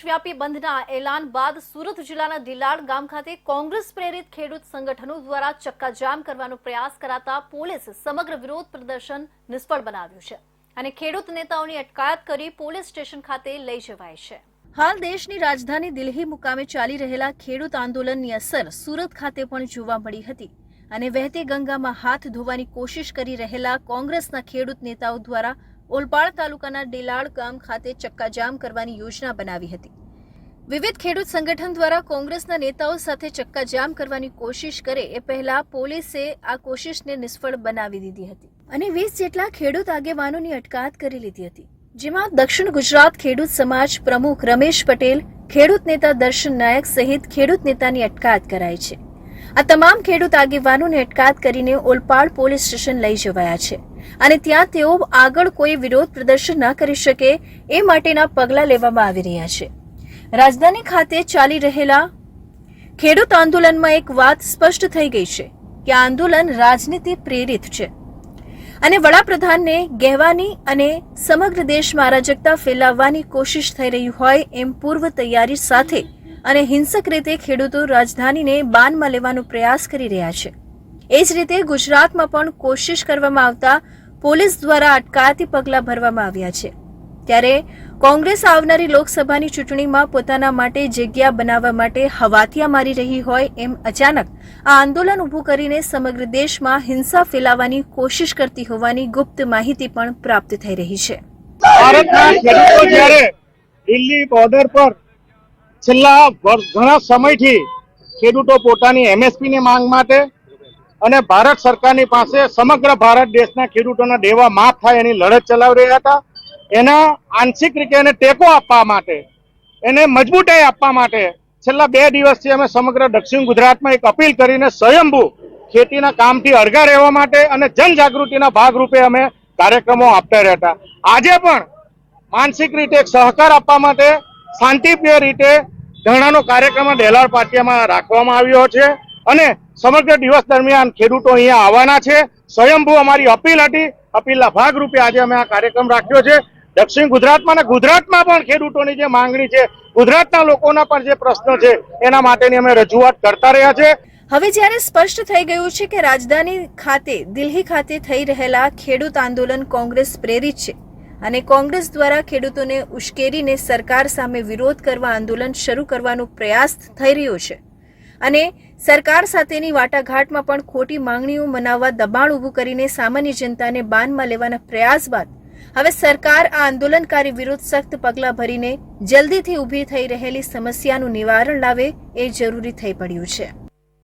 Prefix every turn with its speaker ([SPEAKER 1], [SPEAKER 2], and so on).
[SPEAKER 1] દેશવ્યાપી બંધના એલાન બાદ સુરત જિલ્લાના દિલાડ ગામ ખાતે કોંગ્રેસ પ્રેરિત ખેડૂત સંગઠનો દ્વારા ચક્કાજામ કરવાનો પ્રયાસ કરાતા પોલીસ સમગ્ર વિરોધ પ્રદર્શન નિષ્ફળ બનાવ્યું છે અને ખેડૂત નેતાઓની અટકાયત કરી પોલીસ સ્ટેશન ખાતે લઈ જવાય છે. હાલ દેશની રાજધાની દિલ્હી મુકામે ચાલી રહેલા ખેડૂત આંદોલનની અસર સુરત ખાતે પણ જોવા મળી હતી અને વહેતી ગંગામાં હાથ ધોવાની કોશિશ કરી રહેલા કોંગ્રેસના ખેડૂત નેતાઓ દ્વારા ઓલપાડ તાલુકાના ડેલાડ ગામ ખાતે ચક્કાજામ કરવાની યોજના બનાવી હતી. વિવિધ ખેડૂત સંગઠન દ્વારા કોંગ્રેસના નેતાઓ સાથે ચક્કાજામ કરવાની કોશિશ કરે એ પહેલા પોલીસે આ કોશિશને નિષ્ફળ બનાવી દીધી હતી અને વીસ જેટલા ખેડૂત આગેવાનોની અટકાયત કરી લીધી હતી. જેમાં દક્ષિણ ગુજરાત ખેડૂત સમાજ પ્રમુખ રમેશ પટેલ, ખેડૂત નેતા દર્શન નાયક સહિત ખેડૂત નેતાની અટકાયત કરાઈ છે. આ તમામ ખેડૂત આગેવાનોને અટકાત કરીને ઓલપાડ પોલીસ સ્ટેશન લઈ જવાયા છે. અને ત્યાં તેઓ આગળ કોઈ વિરોધ પ્રદર્શન ન કરી શકે એ માટેના પગલાં લેવામાં આવી રહ્યા છે. રાજધાની ખાતે ચાલી રહેલા ખેડૂત આંદોલનમાં એક વાત સ્પષ્ટ થઈ ગઈ છે કે આંદોલન રાજનીતિ પ્રેરિત છે. અને વડાપ્રધાનને કહેવાની અને સમગ્ર દેશમાં અરાજકતા ફેલાવવાની કોશિશ થઈ રહી હોય એમ પૂર્વ તૈયારી સાથે અને હિંસક રીતે ખેડૂતો રાજધાનીને બાનમાં લેવાનો પ્રયાસ કરી રહ્યા છે. એ જ રીતે ગુજરાતમાં પણ કોશિશ કરવામાં આવતા પોલીસ દ્વારા અટકાયતી પગલાં ભરવામાં આવ્યા છે. ત્યારે કોંગ્રેસ આવનારી લોકસભાની ચૂંટણીમાં પોતાના માટે જગ્યા બનાવવા માટે હવાતિયા મારી રહી હોય એમ અચાનક આ આંદોલન ઊભું કરીને સમગ્ર દેશમાં હિંસા ફેલાવવાની કોશિશ કરતી હોવાની ગુપ્ત માહિતી પણ પ્રાપ્ત થઈ રહી છે.
[SPEAKER 2] ભારતના ખેડૂતો જ્યારે દિલ્હી બોર્ડર પર છેલ્લા ઘણા સમયથી ખેડૂતો પોતાની એમએસપી ની માંગ માટે અને ભારત સરકારની પાસે સમગ્ર ભારત દેશના ખેડૂતોના દેવા માફ થાય એની લડત ચલાવી રહ્યા હતા. એના આંશિક રીતે એને ટેકો આપવા માટે, એને મજબૂતાઈ આપવા માટે છેલ્લા બે દિવસથી અમે સમગ્ર દક્ષિણ ગુજરાતમાં એક અપીલ કરીને સ્વયંભૂ ખેતીના કામથી અળગા રહેવા માટે અને જનજાગૃતિના ભાગરૂપે અમે કાર્યક્રમો આપતા રહેતા આજે પણ માનસિક રીતે એક સહકાર આપવા માટે શાંતિપ્રિય રીતે ધરણાનો કાર્યક્રમ ડેલાર પાટિયામાં રાખવામાં આવ્યો છે અને સમગ્ર દિવસ દરમિયાન ખેડૂતો અહીંયા આવવાના છે. સ્વયંભૂ અમારી અપીલ હતી, અપીલના ભાગરૂપે આજે અમે આ કાર્યક્રમ રાખ્યો છે. દક્ષિણ ગુજરાતમાં અને ગુજરાતમાં પણ ખેડૂતોની જે માંગણી છે, ગુજરાતના લોકોના પણ જે પ્રશ્નો છે, એના માટેની અમે રજૂઆત કરતા રહ્યા છે.
[SPEAKER 1] હવે જ્યારે સ્પષ્ટ થઈ ગયું છે કે રાજધાની ખાતે, દિલ્હી ખાતે થઈ રહેલા ખેડૂત આંદોલન કોંગ્રેસ પ્રેરિત છે અને કોંગ્રેસ દ્વારા ખેડૂતોને ઉશ્કેરીને સરકાર સામે વિરોધ કરવા આંદોલન શરૂ કરવાનો પ્રયાસ થઈ રહ્યો છે. અને સરકાર સાથેની વાટાઘાટમાં પણ ખોટી માંગણીઓ મનાવવા દબાણ ઊભું કરીને સામાન્ય જનતાને બાનમાં લેવાના પ્રયાસ બાદ હવે સરકાર આ આંદોલનકારી વિરુદ્ધ સખ્ત પગલાં ભરીને જલ્દીથી ઊભી થઈ રહેલી સમસ્યાનું નિવારણ લાવે એ જરૂરી થઈ પડ્યું છે.